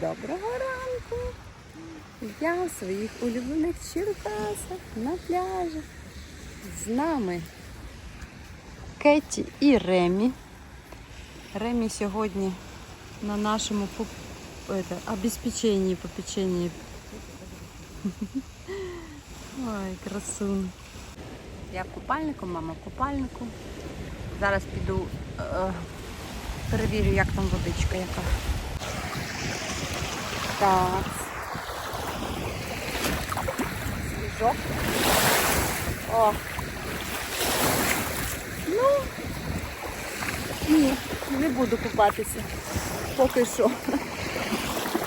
Доброго ранку! Я в своїх улюблених Черкасах на пляжі. З нами Кеті і Ремі. Ремі сьогодні на нашому поп- это, обеспеченні, попеченні. Ой, красун. Я в купальнику, мама в купальнику. Зараз піду е, перевірю, як там водичка яка. Так. Свіжок. О. Ну, ні, не буду купатися. Поки що.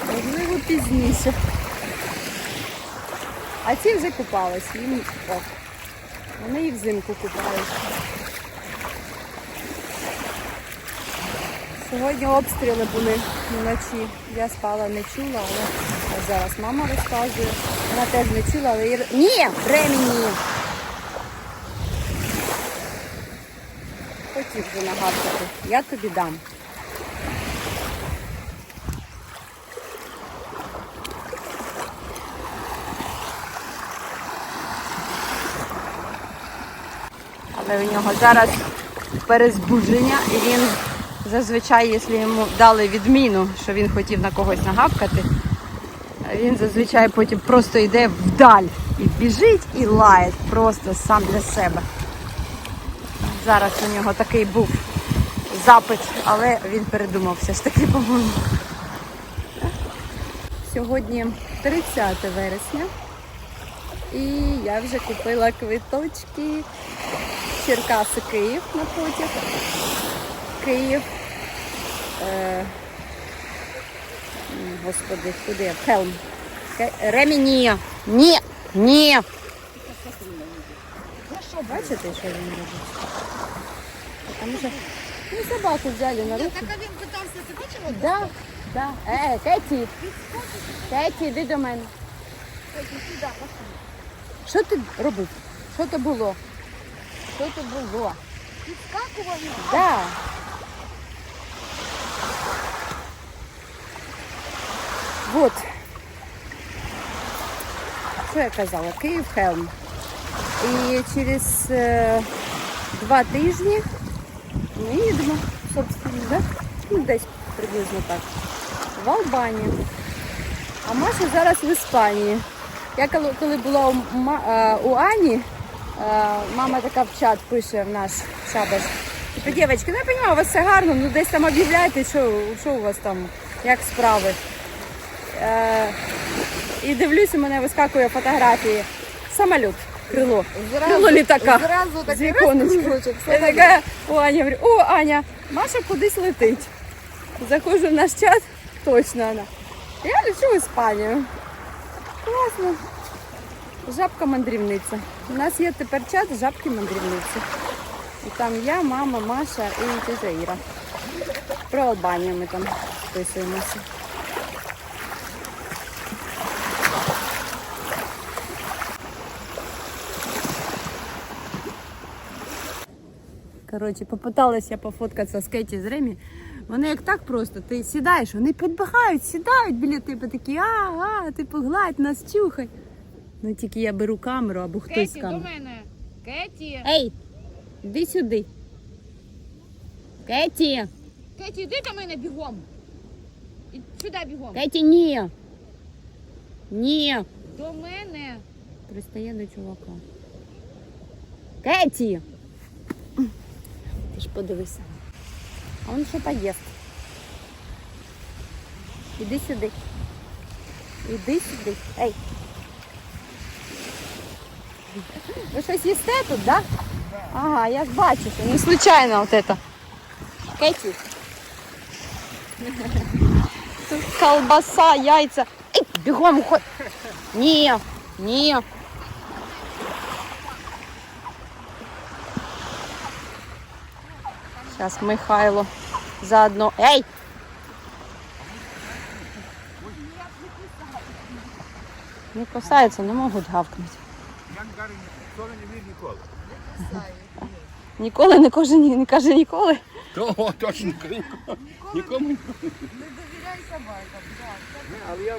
Можливо, пізніше. А ці вже купались, їм ок. Вони і взимку купаються. Сьогодні обстріли були вночі. Я спала, не чула, але зараз мама розказує. Вона теж не чула, але. Ні, ремені! Хотів вже нагадувати. Я тобі дам. Але у нього зараз перезбудження і він зазвичай, якщо йому дали відміну, що він хотів на когось нагавкати, він зазвичай потім просто йде вдаль і біжить і лає просто сам для себе. Зараз у нього такий був запит, але він передумав все ж таки, по-моєму. Сьогодні 30 вересня. І я вже купила квиточки Черкаси Київ на потяг. Київ. Е, господи, куди я? Хелм. Ремені. Ні. Ні. Бачите, що він робить? Тому що ну, собаку взяли на руки. Так а він питався, ти бачила? Да, да. Е, Кеті. Кеті, йди до мене. Що ти робив? Що то було? Що то було? Підскакування. Да. Вот. Що я казала? Київ Хелм. І через е, два тижні ми їдемо, собственно, да? ну, десь приблизно так. В Албанію. А Маша зараз в Іспанії. Я коли, була у, е, у Ані, е, мама така в чат пише в наш шабаш. Типу, дівчатки, ну я розумію, у вас все гарно, ну десь там об'являєте, що, що у вас там, як справи. Е, і дивлюсь, у мене вискакує фотографії. Самоліт, крило. крило літака. Зразу віконечка. Я така у Ані говорю, о, Аня, Маша кудись летить. Заходжу в наш чат, точно вона. Я лечу в Іспанію. Класно. Жабка мандрівниця. У нас є тепер чат жабки мандрівниці. І там я, мама, Маша і тетя Іра. Про Албанію ми там списуємося. Коротше, попиталася пофоткатися з Кеті з Ремі. Вони як так просто, ти сідаєш, вони підбігають, сідають біля тебе такі, а, а, ти погладь, нас чухай. Ну тільки я беру камеру або хтось Кеті, до мене. Кеті. Ей, іди сюди. Кеті, Кеті, йди до мене бігом. І сюди бігом. Кеті, ні. Ні. До мене. Пристає до чувака. Кеті! Ти ж подивися. А він що-то їсть. Іди сюди. Іди сюди. Ей. Ви щось їсте тут, да? Ага, я ж бачу, що не случайно от это. Кеті. Тут колбаса, яйця. Ей, бігом ходь. Ні, ні. Зараз Михайло заодно. Ей! Не кусаються, не можуть гавкнути. Я не ніхто не вір ніколи. Ніколи не каже, ні- не каже ніколи. То точно ніколи. Нікому. і собака. Да. Ні, але я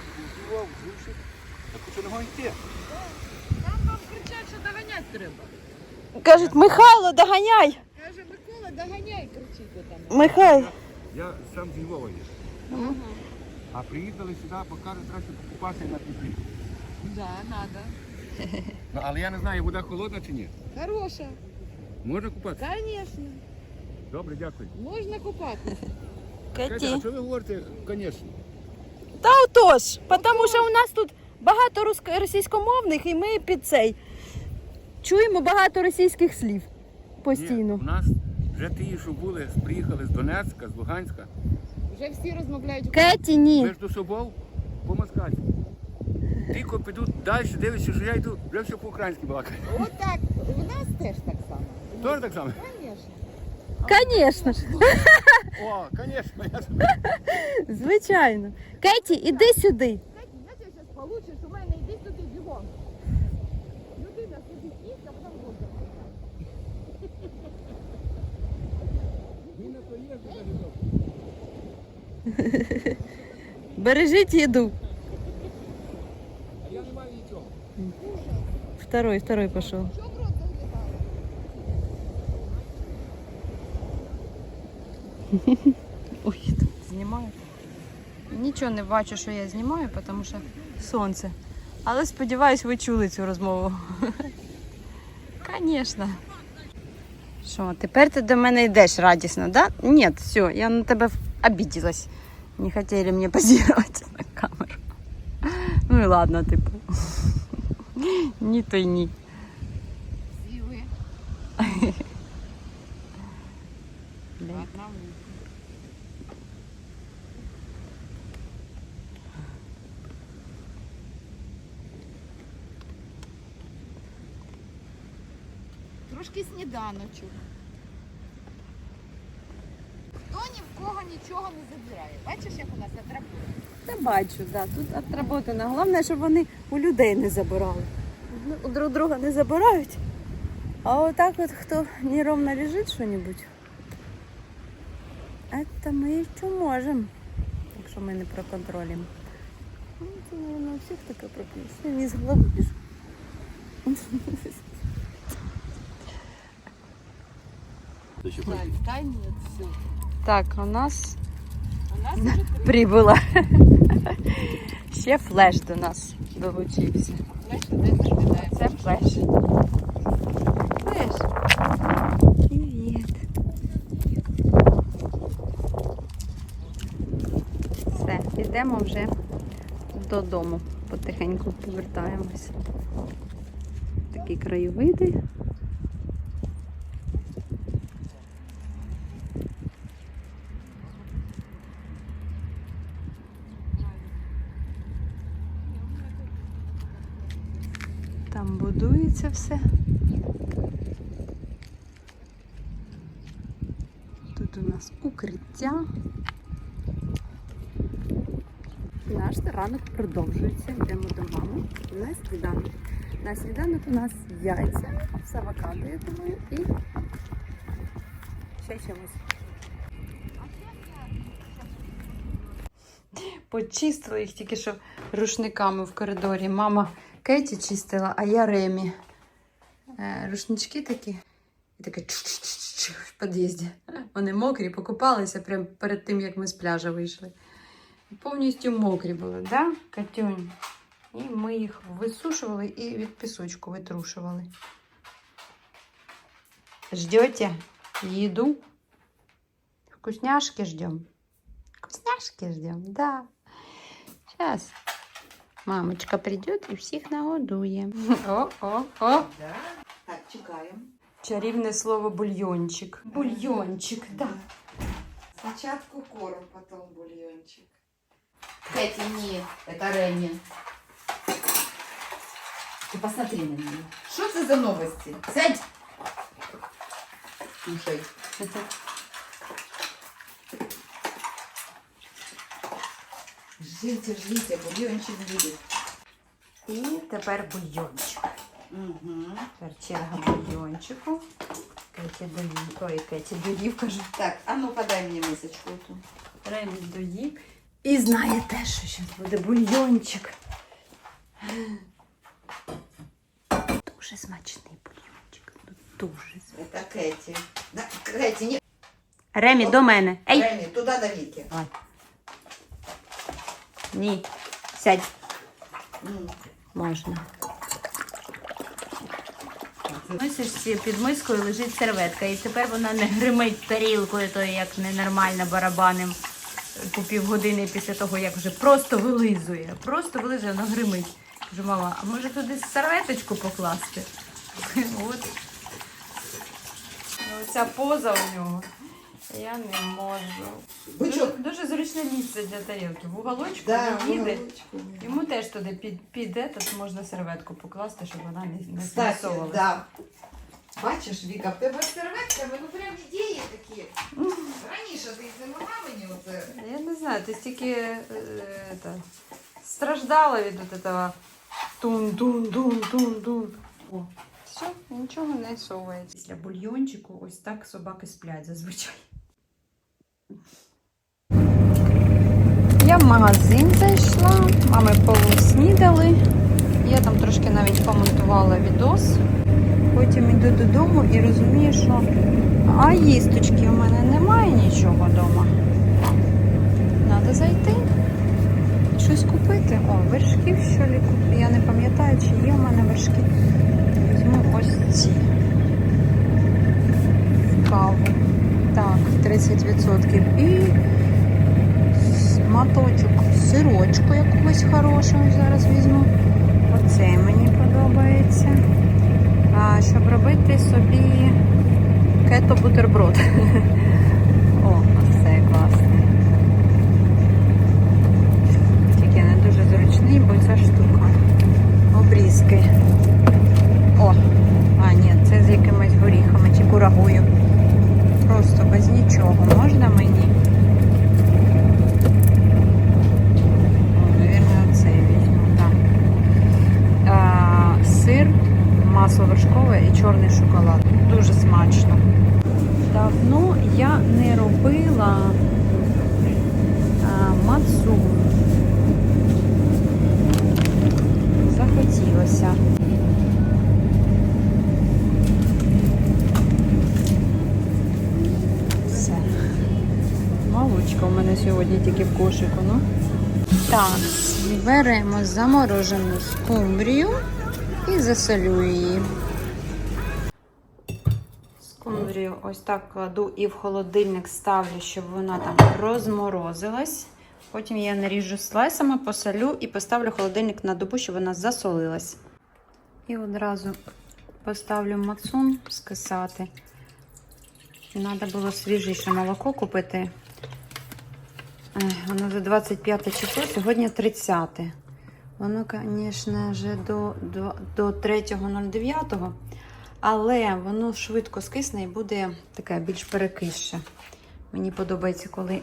бував в душі. Так що не йти. Там вам кричать, що доганяти треба. Кажуть, Михайло, доганяй! Каже, Микола, доганяй, кричить там. Михайло. Я сам з Львова є. А приїхали сюди, покажуть, краще покупатися на пісню. Да, надо. Ну, але я не знаю, вода холодна чи ні. Хороша. Можна купатися? Конечно. Добре, дякую. Можна купатися. Скажіть, а що ви говорите, звісно? Та отож, тому що у нас тут багато російськомовних, і ми під цей чуємо багато російських слів постійно. Ні, у нас вже ті, що були, приїхали з Донецька, з Луганська. Вже всі розмовляють. Кеті, ні. Між собою по москальськи. Тільки підуть далі, дивишся, що я йду, вже все по-українськи балакаю. От так. У нас теж так само. Теж так само? Звісно. О, звісно, я звичайно. Кеті, іди сюди. Я зараз получиш, у мене йди сюди бігом. Людина сидить їсть, а потім буде. Бережіть їду. А я не маю нічого. Второй, второй пішов. Ой, тут знімаю. Нічого не бачу, що я знімаю, тому що сонце. Але сподіваюсь, ви чули цю розмову. Звісно. Що, тепер ти до мене йдеш радісно, да? Ні, все, я на тебе обиделась. Не хотіли мені позировать на камеру. Ну і ладно, типу. Ні, то й ні. Всі ви. Блін. Одна ви. Трошки сніданочок. Хто ні в кого нічого не забирає. Бачиш, як у нас атрапує? Та бачу, да. Тут отработано. Головне, щоб вони у людей не забирали. Ну, У друг друга не забирають. А отак от хто неровно лежить що-небудь, це ми ще можемо, якщо ми не проконтролюємо. Ну, це, мабуть, у всіх таке прописано. Не з голови. Так, та ні, все. Так, у нас У нас вже прибула. Ще флеш до нас долучився. Знаєш, де заглядає? Це флеш. Флеш. Привіт. Все, йдемо вже додому. Потихеньку повертаємось. Такі краєвиди. Там будується все. Тут у нас укриття. Наш ранок продовжується. Йдемо до мами на сніданок. На сніданок у нас яйця з авокадо, я думаю, і ще чимось. Почистила їх тільки що рушниками в коридорі. Мама Кеті чистила, а я Ремі. Е, рушнички такі. І таке чух-чух-чух в під'їзді. Вони мокрі, покупалися прямо перед тим, як ми з пляжа вийшли. Повністю мокрі були, да, Катюнь? І ми їх висушували і від пісочку витрушували. Ждете їду? Вкусняшки ждем. Вкусняшки ждем, да. Сейчас мамочка придет и всіх нагодує. О, о, о. Так, чекаємо. Чарівне слово бульйончик. Бульйончик, да. Спочатку корм, потім бульйончик. Кэти, нет, это Реми. Ты посмотри на нее. Что это за новости? Сядь. Слушай. Ждите, ждите, бульончик будет. І тепер бульйончик. Угу. Тепер черга бульйончику. Кеті доїв. Ой, Кеті доїв, кажу. Так, а ну подай мені мисочку ту. Ремі доїв. І знаєте, що зараз буде бульйончик. Дуже смачний бульйончик. ну, Дуже смачний. Это Кэти. Да, Кэти, не... Ремі, до мене. Ей! Реми, туда до Вики. Давай. Ні. Сядь. Можна. Мисочці під мискою лежить серветка, і тепер вона не гримить тарілкою, то як ненормально барабаним по півгодини після того, як вже просто вилизує. Просто вилизує, вона гримить. Кажу, мама, а може туди серветочку покласти? От. Оця поза у нього. Я не можу. Бычок. Дуже, дуже зручне місце для тарілки. В уголочку Да, він їде. уголочку. Йому теж туди під, під этот можна серветку покласти, щоб вона не, не Кстати, змісовувалася. да. Бачиш, Віка, в тебе з серветками, ну прям ідеї такі. Раніше ти не могла мені оце. Я не знаю, ти стільки е, это, страждала від от этого тун-тун-тун-тун-тун. О, все, нічого не совається. Після бульйончику ось так собаки сплять зазвичай. Я в магазин зайшла, мами поснідали. Я там трошки навіть помонтувала відос. Потім йду додому і розумію, що а їсточки у мене немає нічого вдома. Треба зайти, щось купити. О, вершків що лі купити. Я не пам'ятаю, чи є у мене вершки. Візьму ось ці. Каву. Так, 30%. І маточок сирочку якогось хорошого зараз візьму. Оце мені подобається. А, щоб робити собі кето бутерброд. О, оце класне. Тільки не дуже зручний, бо ця штука. Обрізки. О, а ні, це з якимись горіхами чи курагою. Просто без нічого. Можна мені? О, Навірно, це візьму, так. А, сир, масло вершкове і чорний шоколад. Дуже смачно. Давно я не робила а, мацу. Захотілося. Все. Молочка у мене сьогодні тільки в кошику, ну. Так, беремо заморожену скумбрію і засолю її. Скумбрію ось так кладу і в холодильник ставлю, щоб вона там розморозилась. Потім я наріжу слайсами, посолю і поставлю холодильник на добу, щоб вона засолилась. І одразу поставлю мацун скисати. Треба було свіжіше молоко купити. Воно за 25 число, сьогодні 30. Воно, звісно, вже до, до, до 3.09, але воно швидко скисне і буде таке більш перекисше. Мені подобається, коли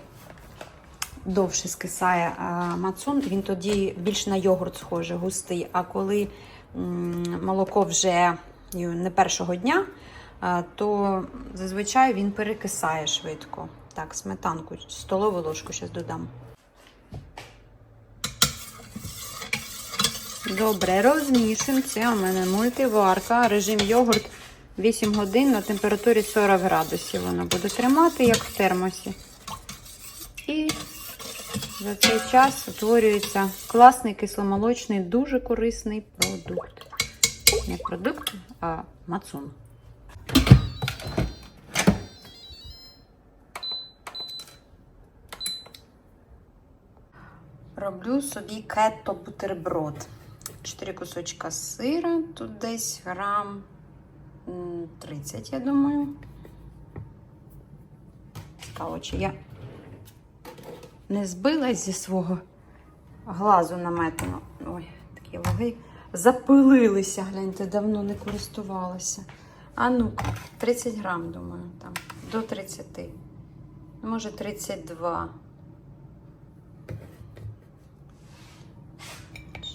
довше скисає мацун, він тоді більш на йогурт схожий, густий. А коли молоко вже не першого дня, то зазвичай він перекисає швидко. Так, сметанку, столову ложку зараз додам. Добре, розмішуємо. Це у мене мультиварка, режим йогурт 8 годин на температурі 40 градусів. Воно буде тримати, як в термосі. І за цей час утворюється класний кисломолочний, дуже корисний продукт. Не продукт, а мацун. Роблю собі кето бутерброд. Чотири кусочка сира, тут десь грам 30, я думаю. Цікаво, чи я не збилась зі свого глазу наметано. Ой, такі ваги. Запилилися, гляньте, давно не користувалася. А ну-ка, 30 грам, думаю, там, до 30. Ну, Може, 32.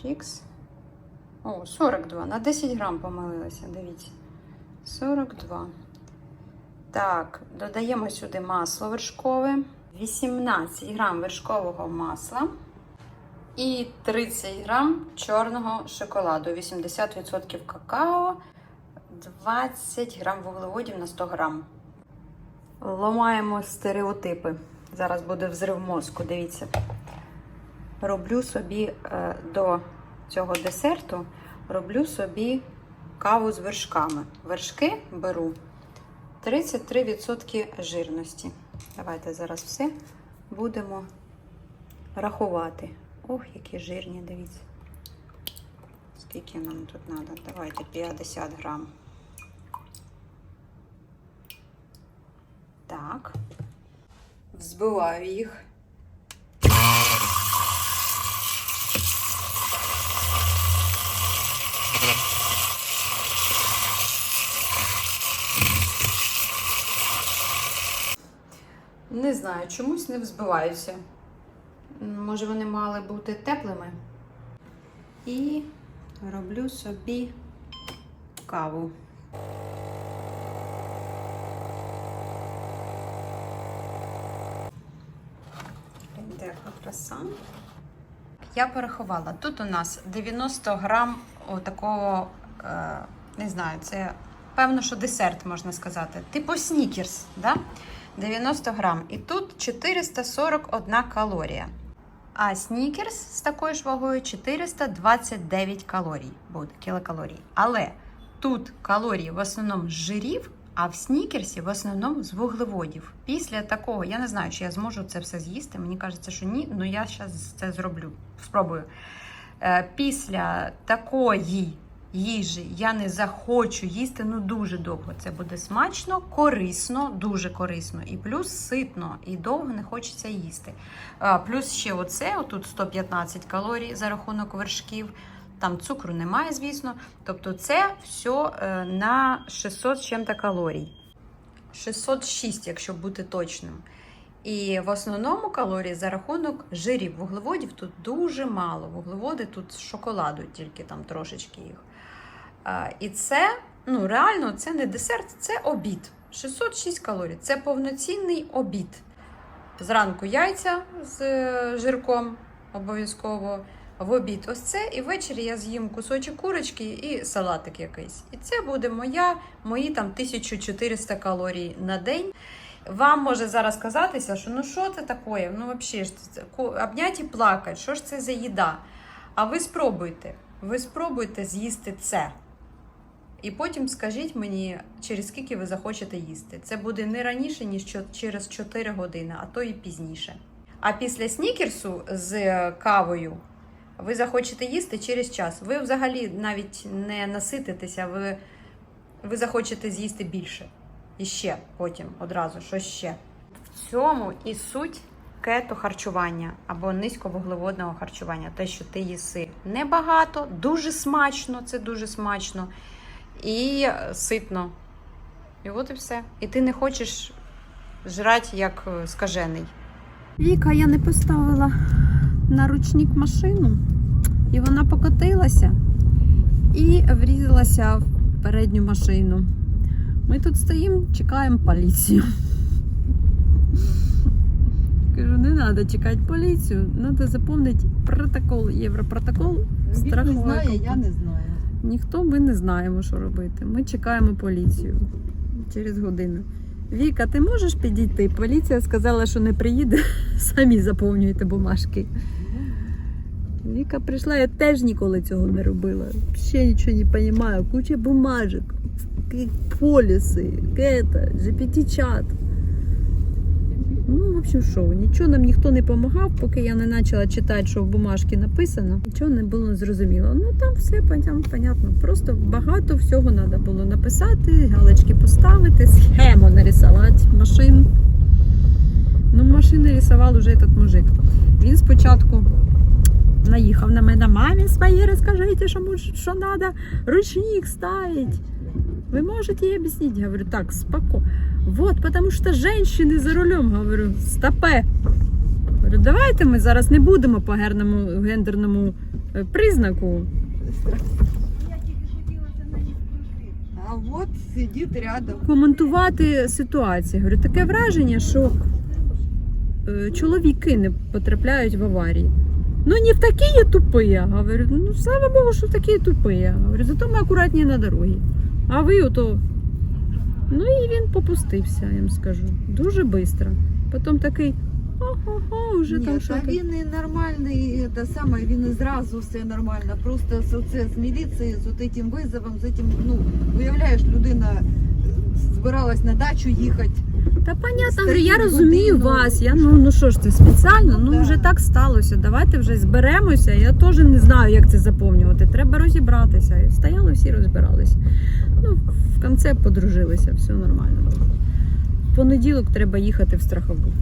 Чікс. О, 42. На 10 грам помилилася, дивіться. 42. Так, додаємо сюди масло вершкове. 18 грам вершкового масла і 30 грам чорного шоколаду, 80% какао, 20 грам вуглеводів на 100 грам. Ломаємо стереотипи. Зараз буде взрив мозку, дивіться. Роблю собі е, до цього десерту, роблю собі каву з вершками. Вершки беру 33% жирності. Давайте зараз все будемо рахувати. Ох, які жирні, дивіться. Скільки нам тут треба? Давайте 50 грам. Так. Взбиваю їх. Не знаю, чомусь не взбиваються. Може, вони мали бути теплими. І роблю собі каву. Яка краса. Я порахувала. Тут у нас 90 грам такого, е, не знаю, це певно, що десерт можна сказати. Типу снікерс, да? 90 грам. І тут 441 калорія. А снікерс з такою ж вагою 429 калорій буде, кілокалорій. Але тут калорії в основному з жирів, а в снікерсі в основному з вуглеводів. Після такого, я не знаю, чи я зможу це все з'їсти. Мені кажеться, що ні, але я зараз це зроблю. Спробую. Е, Після такої їжі я не захочу їсти ну дуже довго. Це буде смачно, корисно, дуже корисно, і плюс ситно, і довго не хочеться їсти. Плюс ще оце, отут 115 калорій за рахунок вершків. Там цукру немає, звісно. Тобто це все на 600 з чим-то калорій. 606, якщо бути точним. І в основному калорії за рахунок жирів, вуглеводів тут дуже мало. Вуглеводи тут з шоколаду, тільки там трошечки їх. І це, ну реально, це не десерт, це обід. 606 калорій. Це повноцінний обід. Зранку яйця з е, жирком обов'язково. В обід ось це, і ввечері я з'їм кусочок курочки і салатик якийсь. І це буде моя, мої там 1400 калорій на день. Вам може зараз казатися, що ну що це таке? Ну, взагалі, ж це ко- обнять і плакать, що ж це за їда? А ви спробуйте, ви спробуйте з'їсти це. І потім скажіть мені, через скільки ви захочете їсти. Це буде не раніше, ніж через 4 години, а то і пізніше. А після снікерсу з е, кавою ви захочете їсти через час. Ви взагалі навіть не насититеся, ви, ви захочете з'їсти більше. І ще потім одразу, що ще. В цьому і суть кето харчування або низьковуглеводного харчування. Те, що ти їси небагато, дуже смачно, це дуже смачно і ситно. І от і все. І ти не хочеш жрати як е, скажений. Віка, я не поставила на ручник машину, і вона покотилася і врізалася в передню машину. Ми тут стоїмо, чекаємо поліцію. Кажу, не треба чекати поліцію, треба заповнити протокол, європротокол. страхової компанії. не знаю. Ніхто ми не знаємо, що робити. Ми чекаємо поліцію через годину. Віка, ти можеш підійти? Поліція сказала, що не приїде, самі заповнюєте бумажки. Віка прийшла, я теж ніколи цього не робила. Ще нічого не розумію. Куча бумажок, поліси, кета, GPT-чат. Ну, в общем, що, нічого нам ніхто не допомагав, поки я не почала читати, що в бумажці написано. Нічого не було зрозуміло. Ну там все понятно, понятно. Просто багато всього треба було написати, галочки поставити, схему нарисувати машин. Ну, машини рисував уже этот мужик. Він спочатку наїхав на мене, мамі своїй розкажіть, що, муж- що треба ручник ставити. Вы можете ей объяснить? Я говорю, так, споко. Вот, потому что женщины за рулем, говорю, стопе. Говорю, давайте ми зараз не будемо по герному, гендерному е, признаку. А вот сидит рядом. коментувати ситуацію. Говорю, таке враження, що е, чоловіки не потрапляють в аварії. Ну, не в такі тупі. Говорю, ну слава Богу, що в такі тупі. Говорю, зато ми акуратні на дорогі. А ви ото. Ну і він попустився, я вам скажу. Дуже швидко. Потім такий, ого, вже там Ні, що. та він і нормальний, та саме, він і зразу все нормально. Просто з, оце, з міліцією, з цим визовом, з цим, ну, уявляєш, людина е, збиралась на дачу їхати. Та понятно, говорю, я розумію вас. Я ну, ну що ж це спеціально? Ну вже так сталося. Давайте вже зберемося. Я теж не знаю, як це заповнювати. Треба розібратися. І стояли всі розбиралися. Ну, в кінці подружилися, все нормально. було. В понеділок треба їхати в страхову.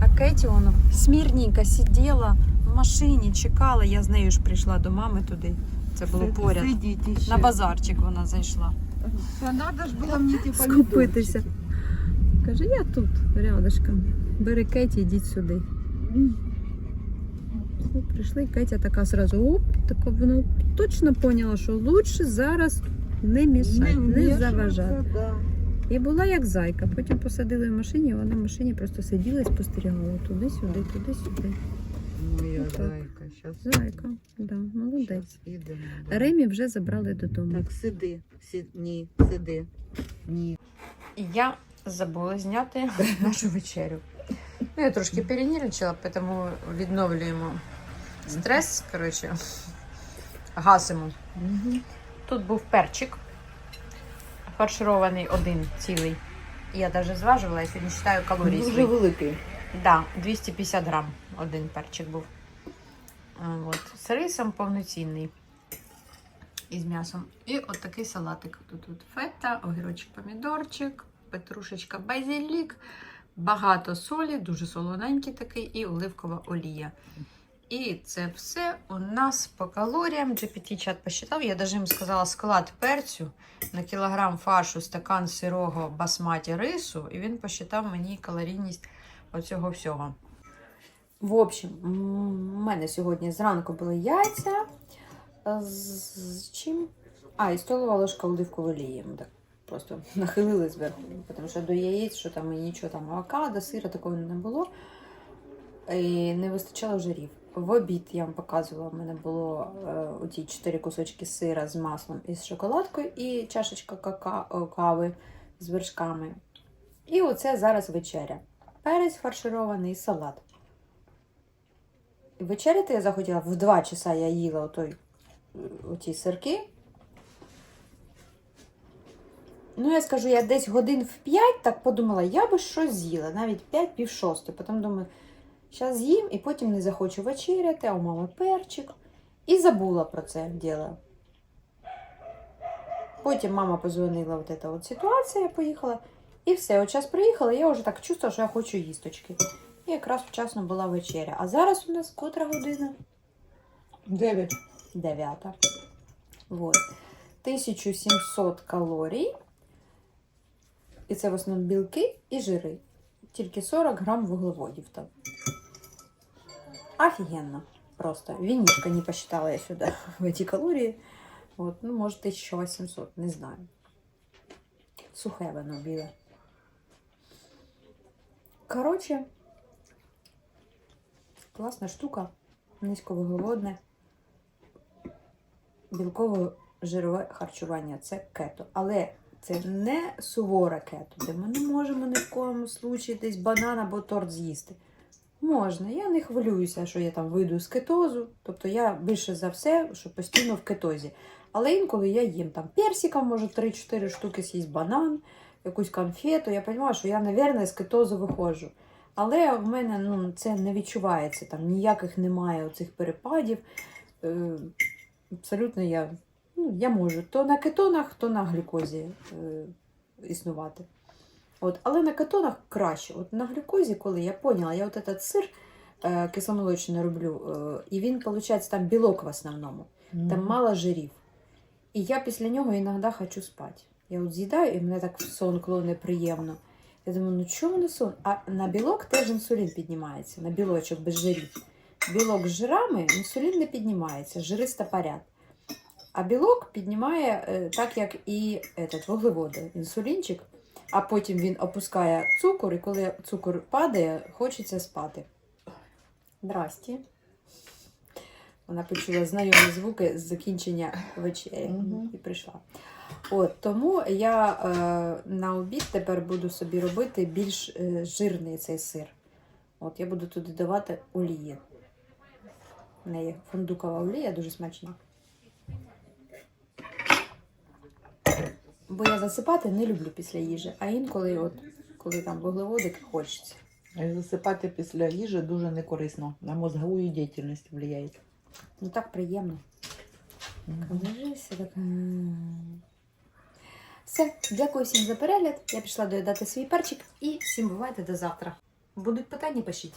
А Кеті воно смірненько сиділа в машині, чекала. Я з нею ж прийшла до мами туди. Це було поряд. Сидіть ще. На базарчик вона зайшла. Та надо ж було мені ті Скупитися. Каже, я тут рядышком. Бери Кеті, йдіть сюди. Ну, Прийшли, Кетя така зразу, оп, така вона точно поняла, що лучше зараз не мішати, не, вмішуватися, заважати. Да. І була як зайка. Потім посадили в машині, вона в машині просто сиділа і спостерігала туди-сюди, туди-сюди. Зайка, щас. Зайка, да, молодець. щас ідемо. Ремі вже забрали додому. Так, сиди, сиди, ні, сиди. Ні. Я забула зняти нашу вечерю. Ну, я трошки перенервничала, тому відновлюємо стрес, коротше, гасимо. Тут був перчик, фарширований один цілий. Я навіть зважувала, я сьогодні читаю калорії. Дуже свої. великий. Да, 250 грам один перчик був. А, От. З рисом повноцінний. І з м'ясом. І от такий салатик. Тут, тут фета, огірочок, помідорчик, петрушечка, базилік, багато солі, дуже солоненький такий, і оливкова олія. І це все у нас по калоріям. GPT-чат посчитав. Я навіть їм сказала склад перцю на кілограм фаршу, стакан сирого басматі рису, і він посчитав мені калорійність оцього всього. В общем, у мене сьогодні зранку були яйця. З, чим? А, і столова ложка оливкової олії. Так просто нахилили зверху. Тому що до яєць, що там і нічого там, авокадо, сира такого не було. І не вистачало жирів. В обід я вам показувала, в мене було е, оті чотири кусочки сира з маслом і з шоколадкою, і чашечка кака- кави з вершками. І оце зараз вечеря. Перець фарширований, салат. Вечеряти я захотіла в 2 часа я їла отой, оті сирки. Ну, я скажу, я десь годин в 5 так подумала, я би щось з'їла, навіть 5 пів шостої. Потім думаю, зараз з'їм і потім не захочу вечеряти, а у мами перчик. І забула про це діло. Потім мама позвонила, от ця от ситуація, я поїхала. І все, от час приїхала, я вже так чувствувала, що я хочу їсточки. І якраз вчасно була вечеря. А зараз у нас котра година? Дев'ять. Дев'ята. Вот. 1700 калорій. І це в основному білки і жири. Тільки 40 грам вуглеводів там. Офігенно. Просто. Винишко не посчитала я сюди в эти калорії. От, ну, може, 1800, не знаю. Сухе воно біле. Коротше, класна штука, низьковуглеводне білково-жирове харчування це кето. Але це не суворе кето, де ми не можемо ні в коєму случаї десь банан або торт з'їсти. Можна, я не хвилююся, що я там вийду з кетозу. Тобто я більше за все, що постійно в кетозі. Але інколи я їм там персика, може 3-4 штуки з'їсть банан, якусь конфету. Я розумію, що я, мабуть, з кетозу виходжу. Але в мене ну, це не відчувається, там ніяких немає оцих перепадів. Е, абсолютно я, ну, я можу то на кетонах, то на глюкозі е, існувати. От, але на кетонах краще. От на глюкозі, коли я поняла, я от этот сир е, кисломолочний роблю, е, і він, виходить, там білок в основному, там мало жирів. І я після нього іноді хочу спати. Я от з'їдаю, і мене так в сон клоне приємно. Я думаю, ну чому не сон? А на білок теж інсулін піднімається, на білочок без жирів. Білок з жирами, інсулін не піднімається, жири стопорять. А білок піднімає е, так, як і этот, вуглеводи. Інсулінчик а потім він опускає цукор, і коли цукор падає, хочеться спати. Здрасті. Вона почула знайомі звуки з закінчення вечері Мгм. і прийшла. От, тому я е, на обід тепер буду собі робити більш е, жирний цей сир. От я буду туди давати олії. В неї фундукова олія дуже смачна. Бо я засипати не люблю після їжі, а інколи, от, коли там вуглеводики хочеться. Засипати після їжі дуже некорисно. На мозгову діяльність впливає. Ну так приємно. Лежишся так. Все, дякую всім за перегляд. Я пішла доїдати свій перчик і всім бувайте до завтра. Будуть питання, пишіть.